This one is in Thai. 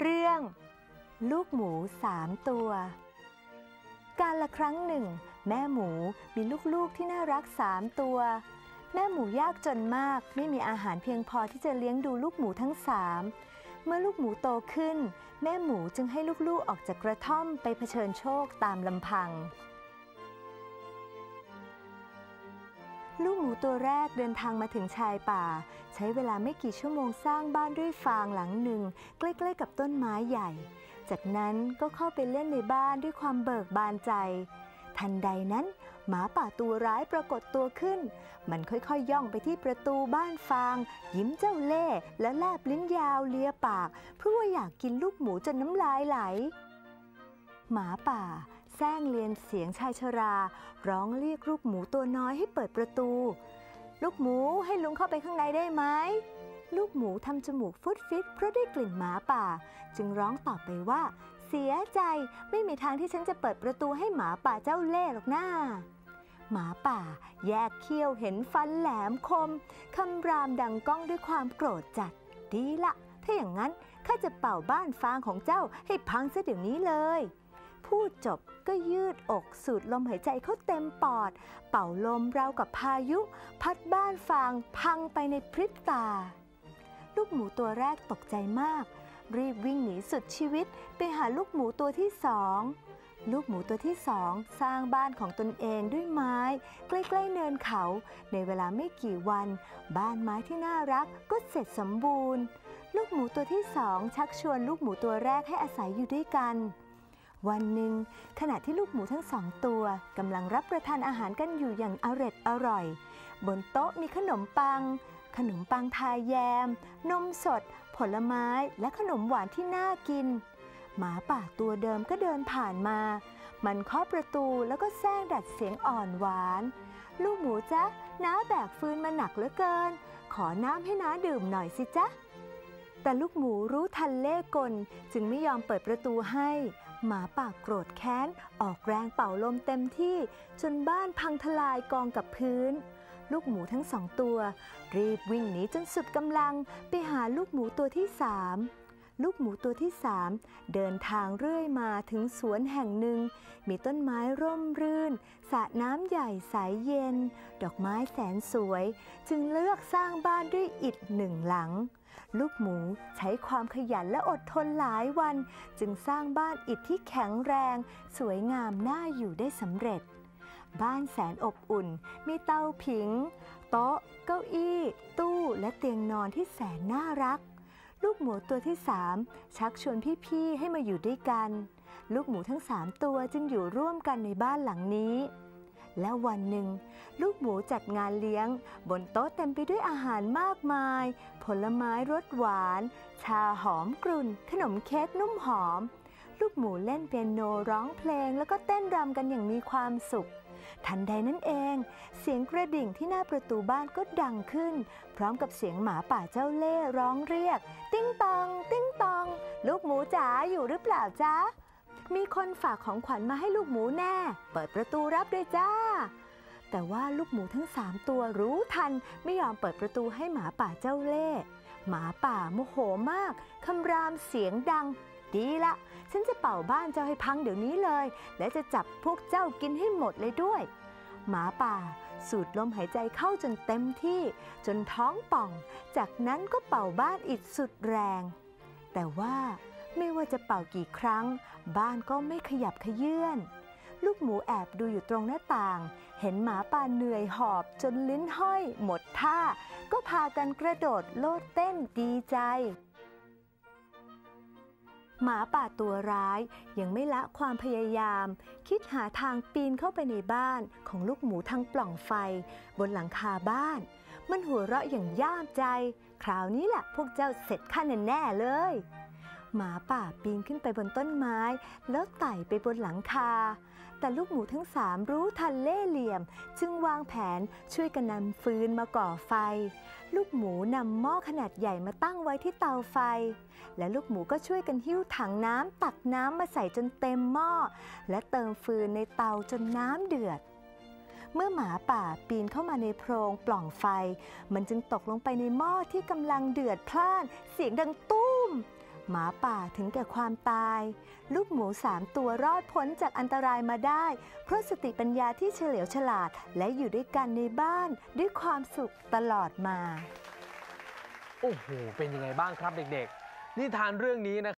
เรื่อง ลูกหมูสามตัว การละครั้งหนึ่ง แม่หมูมีลูกๆที่น่ารักสามตัว แม่หมูยากจนมากไม่มีอาหารเพียงพอที่จะเลี้ยงดูลูกหมูทั้งสามเมื่อลูกหมูโตขึ้น แม่หมูจึงให้ลูกๆออกจากกระท่อมไปเผชิญโชคตามลำพัง ลูกหมูตัวแรกเดินทางมาถึงชายป่า ใช้เวลาไม่กี่ชั่วโมงสร้างบ้านด้วยฟางหลังหนึ่ง ใกล้ๆกับต้นไม้ใหญ่ จากนั้นก็เข้าไปเล่นในบ้านด้วยความเบิกบานใจ ทันใดนั้น หมาป่าตัวร้ายปรากฏตัวขึ้น มันค่อยๆย่องไปที่ประตูบ้านฟาง ยิ้มเจ้าเล่ห์และแลบลิ้นยาวเลียปาก เพราะว่าอยากกินลูกหมูจนน้ำลายไหล หมาป่า แซงเรียนเสียงชายชรา ร้องเรียกลูกหมูตัวน้อยให้เปิดประตู ลูกหมูให้ลุงเข้าไปข้างในได้ไหม ลูกหมูทำจมูกฟุดฟิตเพราะได้กลิ่นหมาป่า จึงร้องตอบไปว่า เสียใจไม่มีทางที่ฉันจะเปิดประตูให้หมาป่าเจ้าเล่หรอกหน้าหมาป่า แยกเขี้ยวเห็นฟันแหลมคม คำรามดังก้องด้วยความโกรธจัด ดีละ ถ้าอย่างนั้น ข้าจะเป่าบ้านฟางของเจ้าให้พังซะเดี๋ยวนี้เลย พูดจบก็ยืดอกสูดลมหายใจเข้าเต็มปอด เป่าลมราวกับพายุ พัดบ้านฟางพังไปในพริบตา ลูกหมูตัวแรกตกใจมาก รีบวิ่งหนีสุดชีวิตไปหาลูกหมูตัวที่สองลูกหมูตัวที่สองสร้างบ้านของตนเองด้วยไม้ ใกล้ๆเนินเขา ในเวลาไม่กี่วัน บ้านไม้ที่น่ารักก็เสร็จสมบูรณ์ ลูกหมูตัวที่สองชักชวนลูกหมูตัวแรกให้อาศัยอยู่ด้วยกัน วันหนึ่งขณะที่ลูกหมูทั้งสองตัวกำลังรับประทานอาหารกันอยู่อย่างอร็ดอร่อย บนโต๊ะมีขนมปัง ขนมปังทายแยม นมสด ผลไม้และขนมหวานที่น่ากิน หมาป่าตัวเดิมก็เดินผ่านมา มันเคาะประตูแล้วก็แซงดัดเสียงอ่อนหวาน ลูกหมูจ๊ะน้าแบกฟืนมาหนักเหลือเกิน ขอน้ำให้น้าดื่มหน่อยสิจ๊ะ แต่ลูกหมูรู้ทันเล่กล จึงไม่ยอมเปิดประตูให้ หมาป่าโกรธแค้น ออกแรงเป่าลมเต็มที่ จนบ้านพังทลายกองกับพื้น ลูกหมูทั้งสองตัว รีบวิ่งหนีจนสุดกำลังไปหาลูกหมูตัวที่สาม ลูกหมูตัวที่สามเดินทางเรื่อยมาถึงสวนแห่งหนึ่ง มีต้นไม้ร่มรื่นสระน้ำใหญ่ใสยเย็น ดอกไม้แสนสวย จึงเลือกสร้างบ้านด้วยอิฐหนึ่งหลัง ลูกหมูใช้ความขยันและอดทนหลายวัน จึงสร้างบ้านอิฐที่แข็งแรง สวยงามน่าอยู่ได้สำเร็จ บ้านแสนอบอุ่น มีเตาผิง โต๊ะ เก้าอี้ ตู้และเตียงนอนที่แสนน่ารัก ลูกหมูตัวที่สามชักชวนพี่ๆให้มาอยู่ด้วยกัน ลูกหมูทั้งสามตัวจึงอยู่ร่วมกันในบ้านหลังนี้ และวันหนึ่ง ลูกหมูจัดงานเลี้ยง บนโต๊ะเต็มไปด้วยอาหารมากมาย ผลไม้รสหวาน ชาหอมกรุ่น ขนมเค้กนุ่มหอม ลูกหมูเล่นเปียโนร้องเพลง แล้วก็เต้นรำกันอย่างมีความสุข ทันใดนั้นเอง เสียงกระดิ่งที่หน้าประตูบ้านก็ดังขึ้น พร้อมกับเสียงหมาป่าเจ้าเล่ร้องเรียก ติ้งตอง ติ้งตอง ลูกหมูจ๋าอยู่หรือเปล่าจ๊ะมีคนฝากของขวัญมาให้ลูกหมูแน่ เปิดประตูรับด้วยจ้า แต่ว่าลูกหมูทั้งสามตัวรู้ทันไม่ยอมเปิดประตูให้หมาป่าเจ้าเล่หมาป่าโมโหมาก คำรามเสียงดัง ดีละ ฉันจะเป่าบ้านเจ้าให้พังเดี๋ยวนี้เลย และจะจับพวกเจ้ากินให้หมดเลยด้วย หมาป่า สูดลมหายใจเข้าจนเต็มที่ จนท้องป่อง จากนั้นก็เป่าบ้านอิดสุดแรง แต่ว่าไม่ว่าจะเป่ากี่ครั้ง บ้านก็ไม่ขยับขยื่นลูกหมูแอบดูอยู่ตรงหน้าต่าง เห็นหมาป่าเหนื่อยหอบจนลิ้นห้อย หมดท่า ก็พากันกระโดดโลดเต้นดีใจ หมาป่าตัวร้ายยังไม่ละความพยายาม คิดหาทางปีนเข้าไปในบ้านของลูกหมูทางปล่องไฟ บนหลังคาบ้าน มันหัวเราะอย่างย่ามใจ คราวนี้แหละพวกเจ้าเสร็จข้าแน่เลย หมาป่าปีนขึ้นไปบนต้นไม้ แล้วไต่ไปบนหลังคา แต่ลูกหมูทั้งสามรู้ทันเล่เหลี่ยม จึงวางแผนช่วยกันนำฟืนมาก่อไฟ ลูกหมูนำหม้อขนาดใหญ่มาตั้งไว้ที่เตาไฟ และลูกหมูก็ช่วยกันหิ้วถังน้ำตักน้ำมาใส่จนเต็มหม้อ และเติมฟืนในเตาจนน้ำเดือดเมื่อหมาป่าปีนเข้ามาในโพรงปล่องไฟ มันจึงตกลงไปในหม้อที่กำลังเดือดพล่าน เสียงดังตุ้ม หมาป่าถึงแก่ความตาย ลูกหมูสามตัวรอดพ้นจากอันตรายมาได้ เพราะสติปัญญาที่เฉลียวฉลาดและอยู่ด้วยกันในบ้านด้วยความสุขตลอดมา โอ้โห เป็นยังไงบ้างครับเด็กๆ นิทานเรื่องนี้นะ